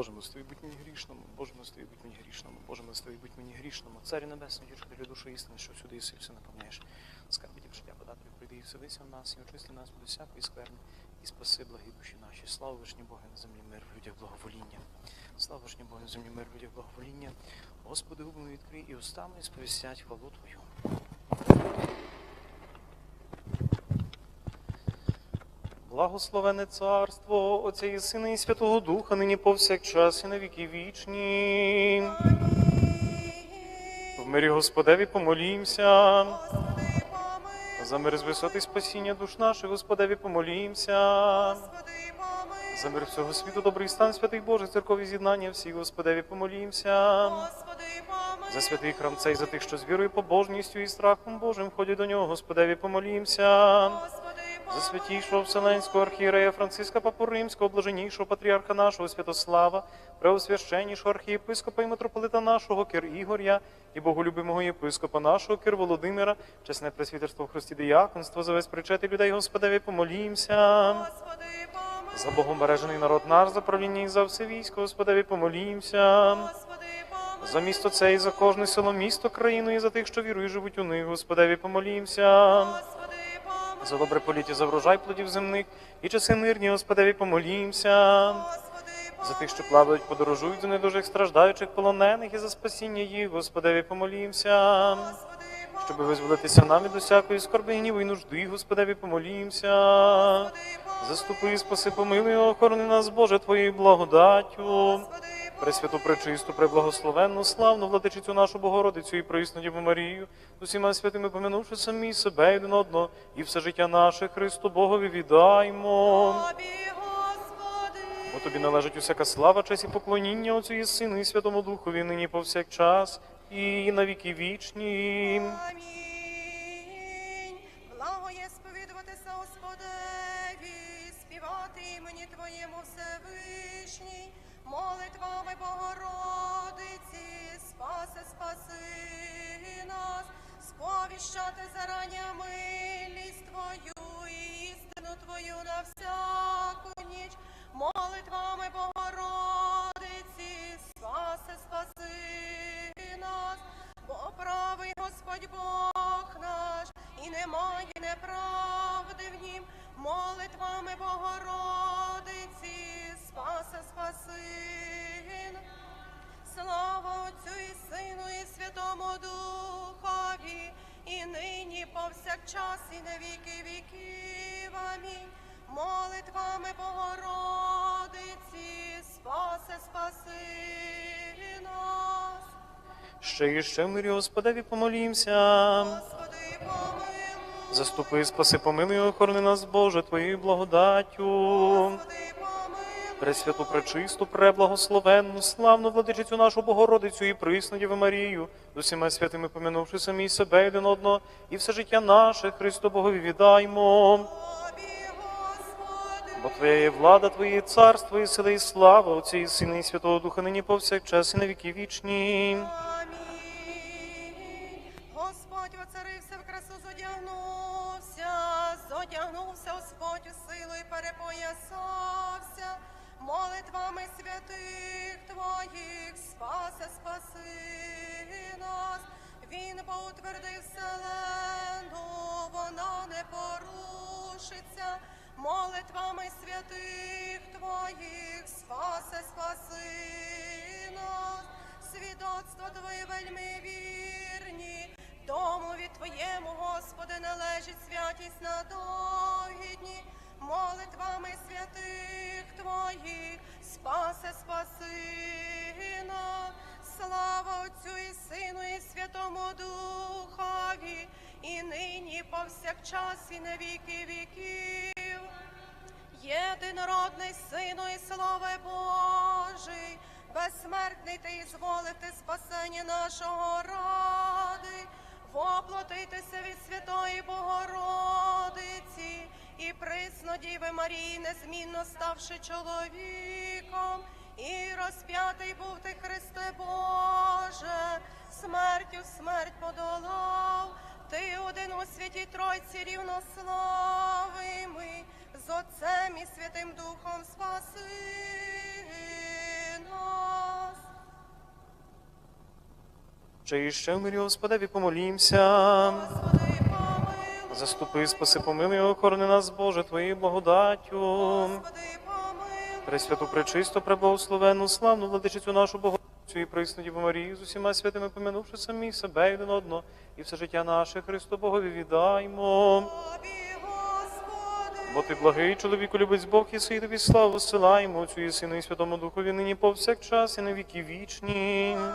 Боже милостивий, будь мені грішному, Боже милостивий, будь мені грішному, Боже милостивий, будь мені грішному, Царю Небесний, втішителю душу істини, що всюди єси, все наповняєш. Скарбі в життя подателю, прийди і вселися в нас, і очисти нас від усякої скверни, і спаси благі душі наші. Слава вишні Бога на землі, мир в людях благовоління. Слава вишні Бога на землі, мир в людях благовоління. Господи, губи відкрий і устами і сповістять хвалу Твою. Благословене царство Отця і Сина і Святого Духа, нині повсякчас і на віки вічні. В мирі Господеві помолімся. За мир з висоти спасіння душ наших, Господеві помолімся. За мир всього світу, добрий стан, святий Боже, церкові з'єднання, всі, Господеві помолімся. За святий храм цей, за тих, що з вірою, побожністю і страхом Божим входять до нього, Господеві помолімся. За святійшого Вселенського архієрея Франциска Папу Римського, блаженнішого патріарха нашого Святослава, преосвященнішого архієпископа і митрополита нашого Кир Ігоря, і боголюбимого єпископа нашого Кир Володимира, чесне пресвітерство в Христі Діяконство, за весь причети людей Господеві помолімся. Господи, помилуй. За Богом бережений народ наш, за правління і за все військо, Господеві помолімся. Господи, помилуй. За місто це і за кожне село, місто, країну, і за тих, що вірують, живуть у них, Господеві помолімся. Господи. За добре поліття, за врожай плодів земних, і часи мирні, Господеві помолімся. За тих, що плавають, подорожують, за недужих страждаючих полонених, і за спасіння їх, Господеві помолімся. Господи, Щоб визволитися нам від усякої скорби, гніву і нужди, Господеві помолімся. Заступи, спаси, помилуй, охорони нас, Боже, Твоєю благодаттю. Пресвяту, пречисту, преблагословенну, славну владичицю нашу Богородицю і присну Діву Марію, з усіма святими помянувши самі себе і один одного, і все життя наше Христу Богові віддаймо. Тобі, Господи. Бо тобі належить усяка слава, честь і поклоніння Отцю і Сину і Святому Духові, нині повсякчас, і на віки вічні. Амінь. Благо є сповідуватися Господеві, співати імені Твоєму Всевишній, молитвами Богородиці, спаси, спаси нас, сповіщати зарання милість Твою і істину Твою на всяку ніч, молитвами Богородиці, спаси, спаси нас, бо правий Господь Бог наш, і немає неправди в нім, молитвами Богородиці, і на віки віків. Амінь. Молитвами Богородиці, спасе, спаси нас. Ще і ще мирі Господеві помолімся. Господи, помилуй. Заступи, спаси, помилуй, охорони нас, Боже, Твоєю благодаттю. Господи. Пресвяту, пречисту, преблагословенну, славну владичицю нашу Богородицю і присну Діву Марію, з усіма святими помянувши самі себе один одного, і все життя наше Христу Богові віддаймо. Бо Твоя є влада, Твоє є царство, і сила, і слава, Отця і Сина, і Святого Духа, нині повсякчас, і на віки вічні. Господь воцарився в красу, зодягнувся, зодягнувся Господь у силу і перепоясався. Молитвами святих Твоїх, спаси, спаси нас. Він поутвердив вселену, вона не порушиться. Молитвами святих Твоїх, спаси, спаси нас свідоцтво Твоє вельми вірні, домові Твоєму, Господи, належить святість на довгі дні, молитвами святих Твоїх, спасе, спаси нас. Слава Отцю і Сину, і Святому Духові, і нині, повсякчас, і на віки віків. Єдинородний Сину і Слове Божий, безсмертний ти і зволити спасення нашого ради, воплотитися від Святої Богородиці і присно, Діви Марії, незмінно ставши чоловіком, і розп'ятий був ти, Христе Боже, смертю, смерть подолав, ти один у святі Тройці рівнославими, з Отцем і Святим Духом спаси нас. Чи ще мирі, Господеві помолімся. Господи, Заступи, спаси, помилуй, охорони нас, Боже, Твоєю благодаттю. Господи, помилуй. Пресвяту, пречисту, преблагословенну, славну владичицю нашу Богородицю і присну Діву Марію з усіма святими помянувши самі себе і один одного, і все життя наше Христу Богові віддаймо. Бо ти благий чоловіку любить Бог, і сей тобі славу силаємо Отцю і Сину і Святому Духові нині повсякчас і на віки вічні. Амінь.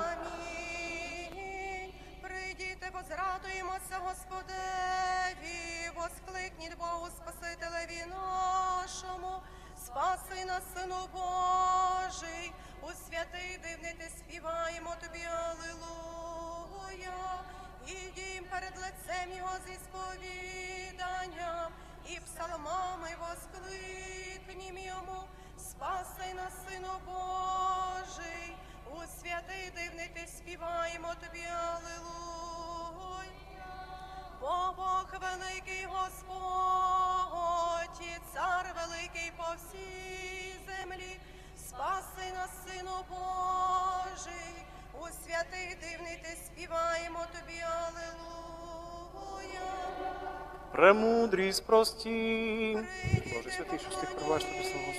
Прийдіте, возрадуємося Господеві, воскликніть Богу Спасителеві нашому, спаси нас, Сину Божий, у святий дивний ти співаємо тобі, Аллилуйя. Ідім перед лицем Його зі сповіданням і псалмами воскликнім йому, спаси нас, Сину Божий, у святий дивний ти співаємо тобі, Аллилуйя. Великий Господь, і цар великий по всій землі, спаси нас, Сину Божий, у святий дивний ти співаємо тобі, Аллилуйя. Премудрість прості. Боже святий, що стих пробачте без слова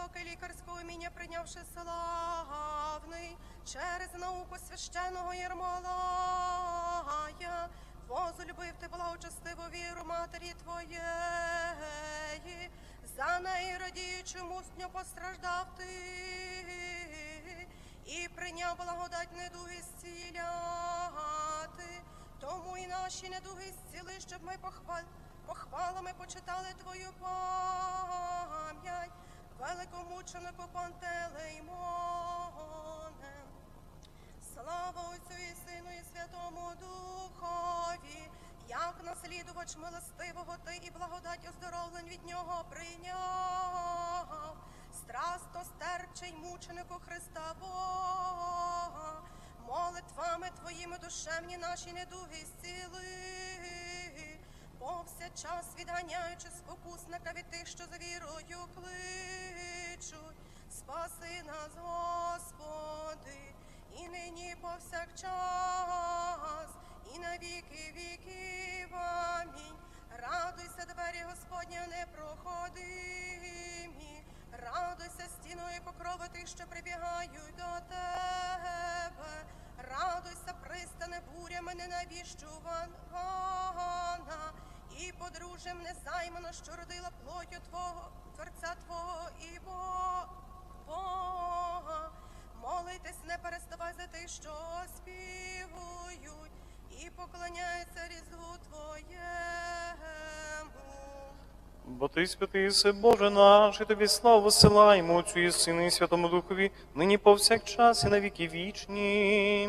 високе лікарського іміння прийнявши славний, через науку священного Єрмолая, возлюбив ти благочестиву віру матері твоєї, за неї радіючи мусню постраждав ти, і прийняв благодать недуги зціляти, тому і наші недуги зціли, щоб ми похвали похвалами почитали Твою пам'ять, великомученику Пантелеймоне. Слава Отцю і Сину і Святому Духові, як наслідувач милостивого ти і благодать оздоровлень від нього прийняв. Страсто стерчий мученику Христа Бога, молитвами твоїми душевні наші недуги зціли повсякчас відганяючи спокусника від тих, що за вірою кличуть. Спаси нас, Господи, і нині повсякчас, і на віки віків. Амінь. Радуйся, двері Господня непроходимі, радуйся стіною покрови тих, що прибігають до тебе. Радуйся, пристане бурями ненавіщувана, і подружжям незаймано, що родила плотю Твого, Творця Твого і Бо- Бога. Молитесь, не переставай за тих, що співують, і поклоняються різдву Твоєму. Бо ти святий си, Боже наш, і тобі славу силаємо Отцю і Сину і Святому Духові, нині повсякчас і на віки вічні.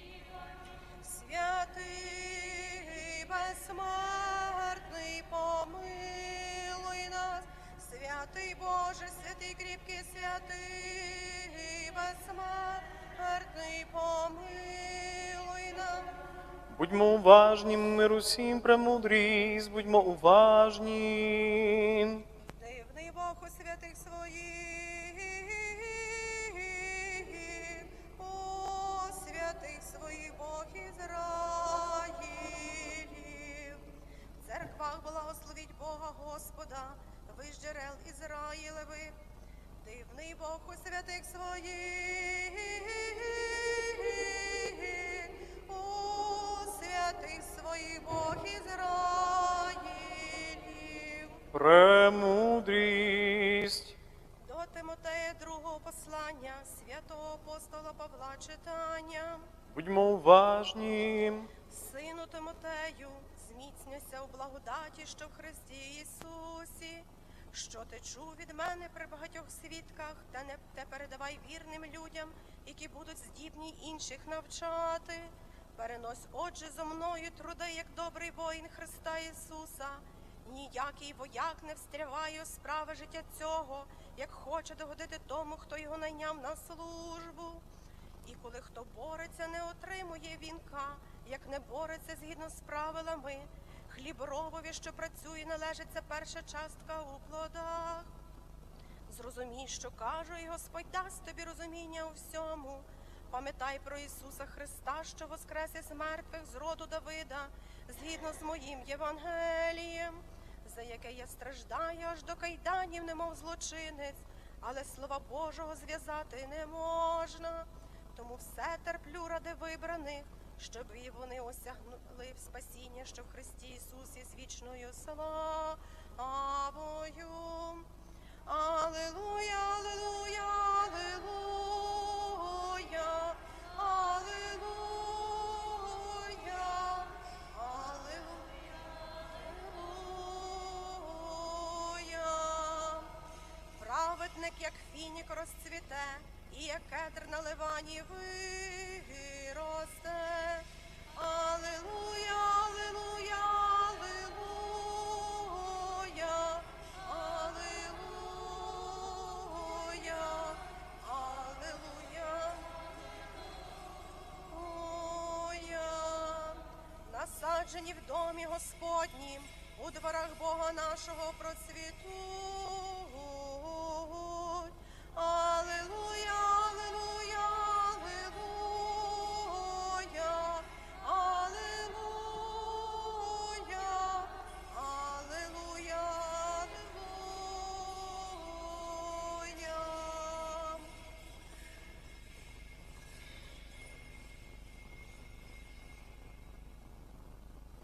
Святий, безсмертний, помилуй нас. Святий Боже, святий кріпкий, святий, безсмертний, помилуй нас. Будьмо уважні, мир усім премудрість, будьмо уважні. Дивний Бог у святих своїх, Ізраїлів. В церквах благословіть Бога Господа, ви ж джерел Ізраїлевих. Дивний Бог у святих своїх, у святих своїх Бог Ізраїлів. Премудрість. До Тимотея другого послання, святого апостола Павла читання. Будьмо уважні. Сину Тимотею, зміцнюйся у благодаті, що в Христі Ісусі, що ти чув від мене при багатьох свідках, та не те передавай вірним людям, які будуть здібні інших навчати. Перенось, отже, зо мною труди, як добрий воїн Христа Ісуса. Ніякий вояк не встряває у справи життя цього, як хоче догодити тому, хто його найняв на службу. І коли хто бореться, не отримує вінка, як не бореться згідно з правилами. Хліборобові, що працює, належиться перша частка у плодах. Зрозумій, що кажу, і Господь дасть тобі розуміння у всьому. Пам'ятай про Ісуса Христа, що воскрес із мертвих з роду Давида, згідно з моїм Євангелієм, за яке я страждаю аж до кайданів, немов злочинець, але слова Божого зв'язати не можна. Тому все терплю ради вибраних, щоб і вони осягнули в спасіння, що в Христі Ісусі з вічною славою. Аллилуйя, аллилуйя, аллилуйя, аллилуйя, аллилуйя. Праведник, як фінік розцвіте, і як кедр на ливані виросте. Аллилуйя, аллилуйя, аллилуйя, аллилуйя, аллилуйя. Аллилуйя. Насаджені в домі Господнім, у дворах Бога нашого процвітуть.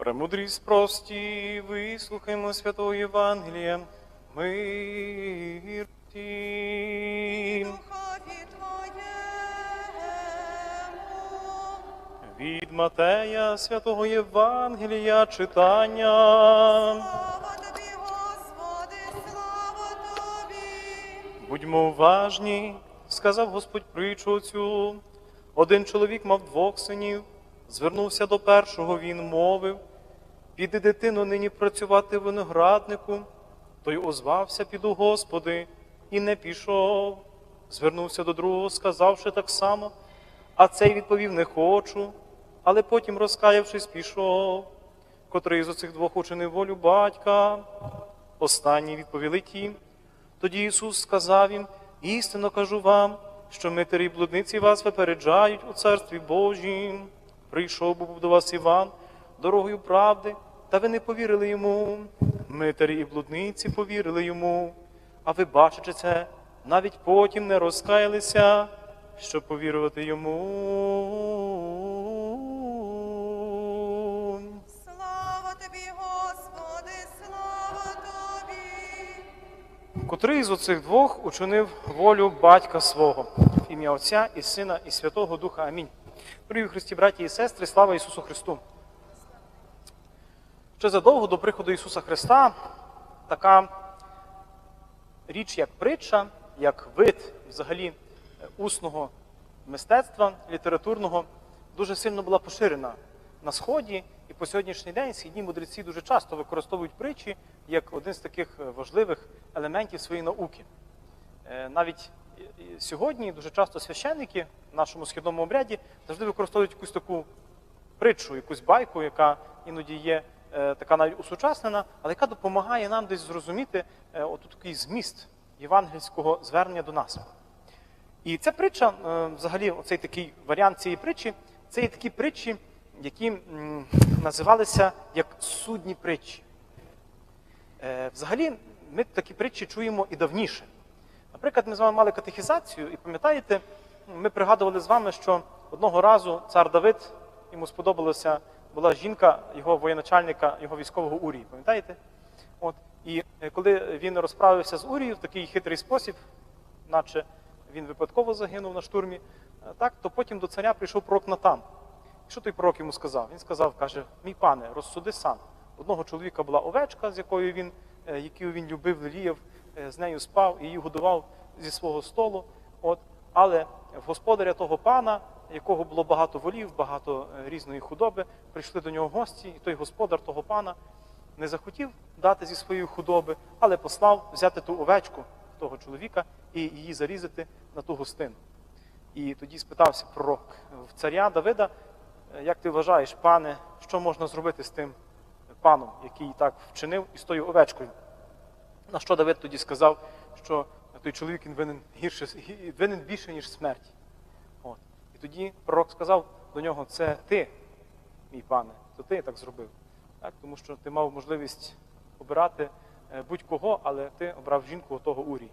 Премудрість прості, вислухаймо святого Євангелія. Мир тім. Від Матея святого Євангелія читання. Слава тобі, Господи, слава тобі. Будьмо уважні, сказав Господь притчу цю. Один чоловік мав двох синів, звернувся до першого, він мовив, піди дитино нині працювати винограднику. Той озвався, піду, Господи, і не пішов. Звернувся до другого, сказавши так само, а цей відповів не хочу, але потім, розкаявшись, пішов. Котрий з оцих двох учинив волю батька. Останні відповіли ті. Тоді Ісус сказав їм, істинно кажу вам, що митарі й блудниці вас випереджають у Царстві Божім. Прийшов був до вас Іван дорогою правди, та ви не повірили йому. Митарі і блудниці повірили йому. А ви, бачачи це, навіть потім не розкаялися, щоб повірувати йому. Слава тобі, Господи, слава тобі. Котрий з оцих двох учинив волю батька свого, в ім'я Отця і Сина, і Святого Духа. Амінь. Привіт, Христі, браті і сестри, слава Ісусу Христу. Ще задовго до приходу Ісуса Христа така річ, як притча, як вид взагалі е, усного мистецтва літературного, дуже сильно була поширена на Сході. І по сьогоднішній день східні мудреці дуже часто використовують притчі як один з таких е, важливих елементів своєї науки. Е, Навіть сьогодні дуже часто священники в нашому східному обряді завжди використовують якусь таку притчу, якусь байку, яка іноді є така навіть усучаснена, але яка допомагає нам десь зрозуміти е, отут такий зміст євангельського звернення до нас. І ця притча, е, взагалі, оцей такий варіант цієї притчі, це є такі притчі, які називалися як судні притчі. Е, Взагалі, ми такі притчі чуємо і давніше. Наприклад, ми з вами мали катехізацію, і пам'ятаєте, ми пригадували з вами, що одного разу цар Давид, йому сподобалася була жінка його воєначальника, його військового Урії. Пам'ятаєте? От. І е, коли він розправився з Урією в такий хитрий спосіб, наче він випадково загинув на штурмі, е, так, то потім до царя прийшов пророк Натан. І що той пророк йому сказав? Він сказав, каже, мій пане, розсуди сам. Одного чоловіка була овечка, з якою він, е, яку він любив, леліяв, е, з нею спав і її годував зі свого столу. От. Але в господаря того пана, якого було багато волів, багато е, різної худоби, прийшли до нього гості, і той господар того пана не захотів дати зі своєї худоби, але послав взяти ту овечку того чоловіка і її зарізати на ту гостину. І тоді спитався пророк в царя Давида, «Е, як ти вважаєш, пане, що можна зробити з тим паном, який так вчинив, і з тою овечкою? На що Давид тоді сказав, що той чоловік він винен гірше винен більше, ніж смерть. І тоді пророк сказав до нього: це ти, мій пане, то ти так зробив. Так? Тому що ти мав можливість обирати е, будь-кого, але ти обрав жінку того Урії.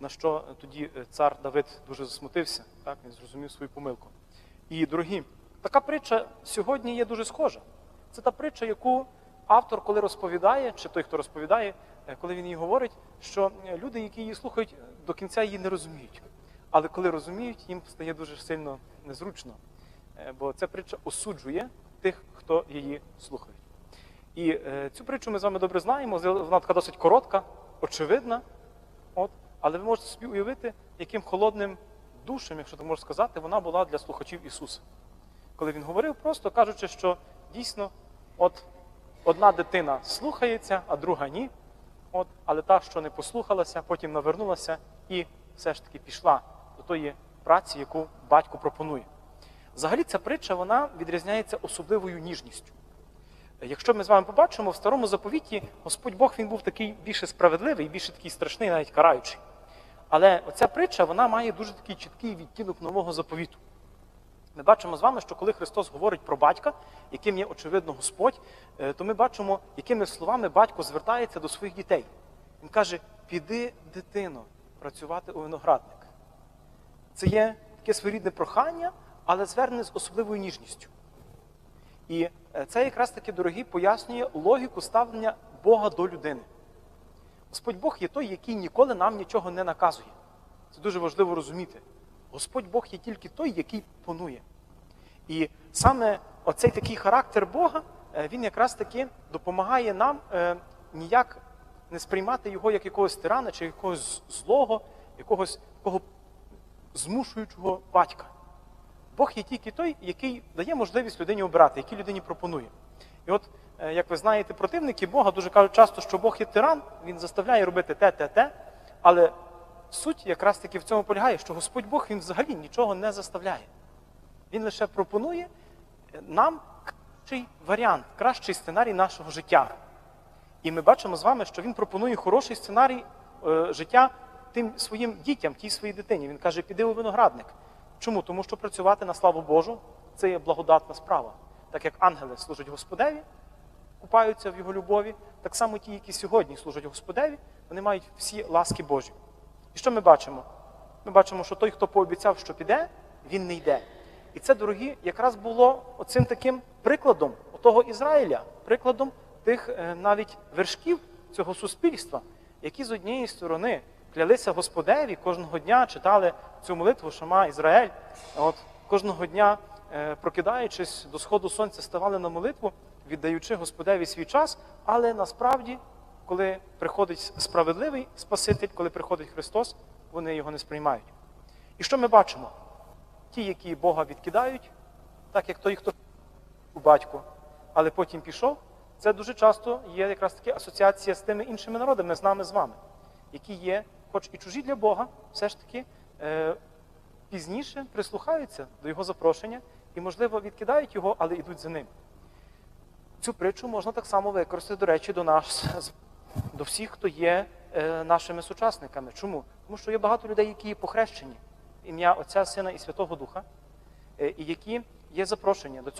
На що тоді е, цар Давид дуже засмутився, так? він зрозумів свою помилку. І, дорогі, така притча сьогодні є дуже схожа. Це та притча, яку автор, коли розповідає, чи той, хто розповідає, е, коли він її говорить, що е, люди, які її слухають, до кінця її не розуміють. Але коли розуміють, їм стає дуже сильно незручно. Е, Бо ця притча осуджує тих, хто її слухає. І е, цю притчу ми з вами добре знаємо. Вона така досить коротка, очевидна. От, але ви можете собі уявити, яким холодним душем, якщо так можна сказати, вона була для слухачів Ісуса. Коли він говорив, просто кажучи, що дійсно от одна дитина слухається, а друга ні. От, але та, що не послухалася, потім навернулася і все ж таки пішла тої праці, яку батько пропонує. Взагалі, ця притча вона відрізняється особливою ніжністю. Якщо ми з вами побачимо, в старому заповіті Господь Бог він був такий більше справедливий, більше такий страшний, навіть караючий. Але оця притча вона має дуже такий чіткий відтінок нового заповіту. Ми бачимо з вами, що коли Христос говорить про батька, яким є очевидно Господь, е, то ми бачимо, якими словами батько звертається до своїх дітей. Він каже: піди, дитино, працювати у виноградник. Це є таке своєрідне прохання, але звернене з особливою ніжністю. І е, це якраз таки, дорогі, пояснює логіку ставлення Бога до людини. Господь Бог є той, який ніколи нам нічого не наказує. Це дуже важливо розуміти. Господь Бог є тільки той, який панує. І саме оцей такий характер Бога, е, він якраз таки допомагає нам е, ніяк не сприймати його як якогось тирана чи якогось злого, якогось такого змушуючого батька. Бог є тільки той, який дає можливість людині обирати, який людині пропонує. І от, е, як ви знаєте, противники Бога дуже кажуть часто, що Бог є тиран, він заставляє робити те, те, те. Але суть якраз таки в цьому полягає, що Господь Бог він взагалі нічого не заставляє. Він лише пропонує е, нам кращий варіант, кращий сценарій нашого життя. І ми бачимо з вами, що він пропонує хороший сценарій е, життя тим своїм дітям, тій своїй дитині. Він каже, піди у виноградник. Чому? Тому що працювати на славу Божу це є благодатна справа. Так як ангели служать Господеві, купаються в його любові, так само ті, які сьогодні служать Господеві, вони мають всі ласки Божі. І що ми бачимо? Ми бачимо, що той, хто пообіцяв, що піде, він не йде. І це, дорогі, якраз було оцим таким прикладом того Ізраїля, прикладом тих е, навіть вершків цього суспільства, які з однієї сторони клялися Господеві кожного дня читали цю молитву Шама Ізраїль. От кожного дня, е, прокидаючись до сходу сонця, ставали на молитву, віддаючи Господеві свій час, але насправді, коли приходить справедливий Спаситель, коли приходить Христос, вони його не сприймають. І що ми бачимо? Ті, які Бога відкидають, так як той, хто у батьку, але потім пішов, це дуже часто є якраз таки асоціація з тими іншими народами, з нами з вами, які є, хоч і чужі для Бога, все ж таки е, пізніше прислухаються до його запрошення і, можливо, відкидають його, але йдуть за ним. Цю притчу можна так само використати, до речі, до нас, до всіх, хто є е, нашими сучасниками. Чому? Тому що є багато людей, які є похрещені ім'я Отця, Сина і Святого Духа, е, і які є запрошені до цього.